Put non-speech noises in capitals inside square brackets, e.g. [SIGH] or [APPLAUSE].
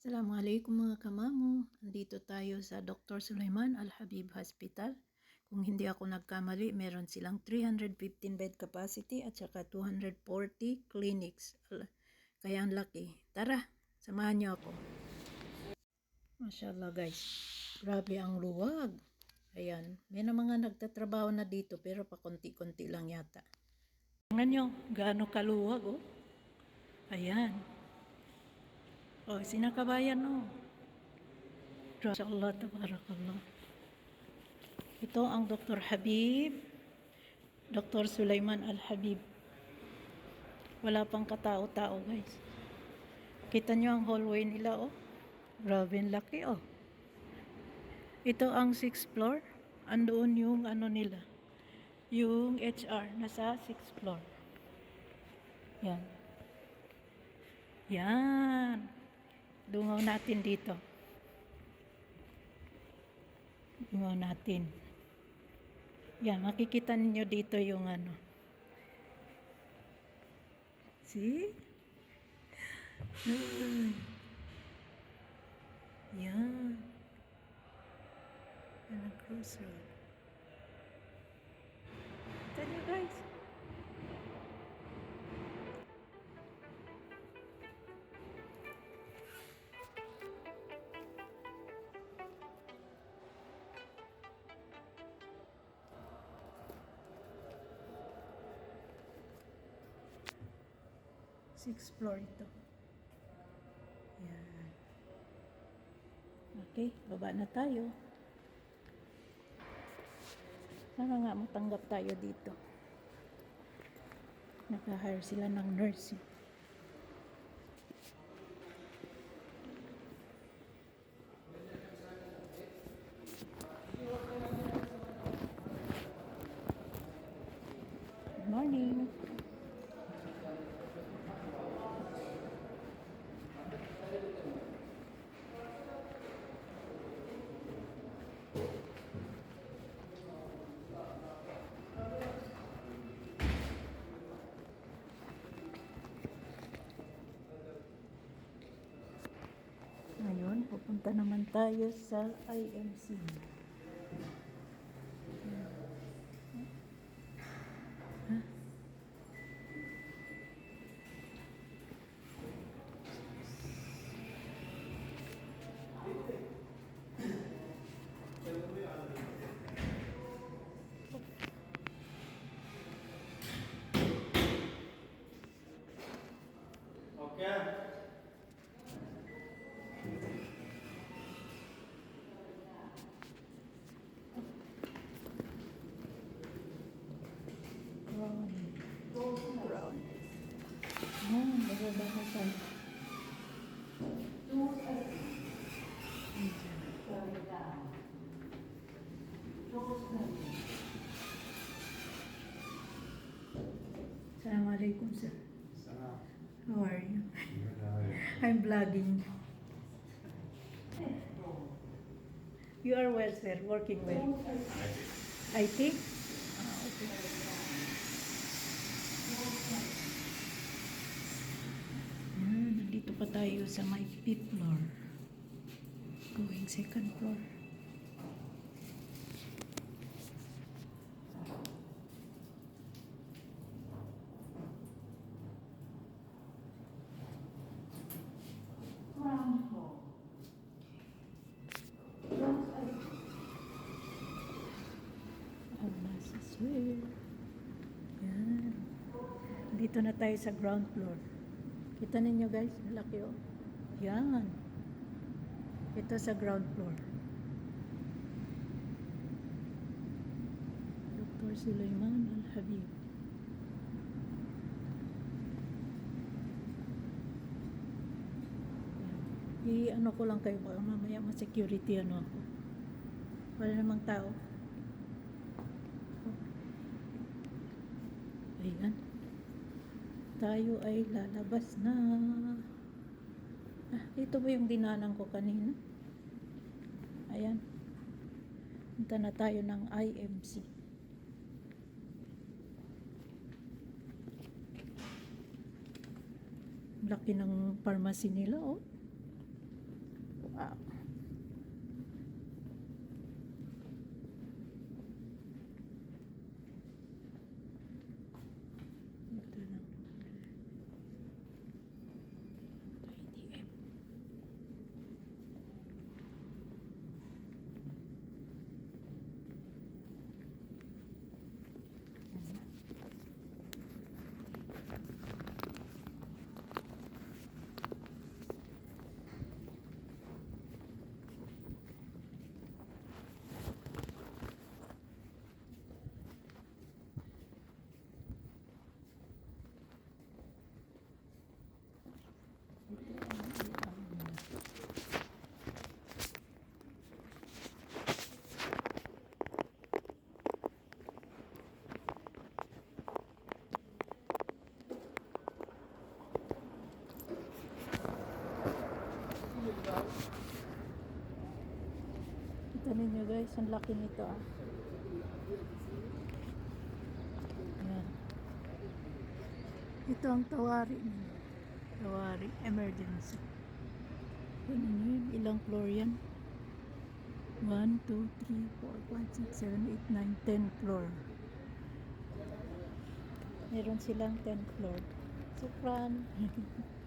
Assalamualaikum mga kamamo. Andito tayo sa Dr. Sulaiman Al-Habib Hospital. Kung hindi ako nagkamali, meron silang 315 bed capacity at saka 240 clinics. Kaya ang laki. Tara, samahan niyo ako. Mashallah guys. Grabe ang luwag. Ayan. May na mga nagtatrabaho na dito pero pa konti-konti lang yata. Tingnan nyo, gaano kaluwag oh. Ayan. Oh, sinakabayan oh. Mashallah, tabarakallah. Ito ang Dr. Habib. Dr. Sulaiman Al-Habib. Wala pang katao-tao guys. Kita nyo ang hallway nila oh. Grabe laki oh. Ito ang 6th floor. Andoon yung ano nila. Yung HR. Nasa 6th floor. Yan. Yan. Dungaw natin dito. Dungaw natin. Yan, makikita ninyo dito yung ano. See? Yan. Yan ang crossroad. Sixth floor ito. Yan. Okay, baba na tayo. Sana nga matanggap tayo dito. Naka-hire sila ng nurse. eh. Pupunta naman tayo sa IMC. Assalamualaikum sir. How are you? I'm vlogging. You are well, sir. Working well. IT? Ah, okay. Ah, nandito pa tayo sa my fifth floor. Going second floor. Ang Yan. Dito na tayo sa ground floor. Kita ninyo guys, malaki oh. Yan. Ito sa ground floor. Dr. Sulaiman Al-Habib. I-ano ko lang kayo baka mamaya ma-security ano ako. Wala namang tao. Ayan. Tayo ay lalabas na. Ah, ito ba yung dinanan ko kanina? Ayan. Punta na tayo ng IMC. Laki ng pharmacy nila, oh. Ninyo guys, ang laki nito ah. Ayan. Ito ang tawari ninyo. Tawari, emergency. Ano yun? Ilang floor yan? 1, 2, 3, 4, 5, 6, 7, 8, 9, 10 floor. Meron silang 10 floor. Sopran. [LAUGHS]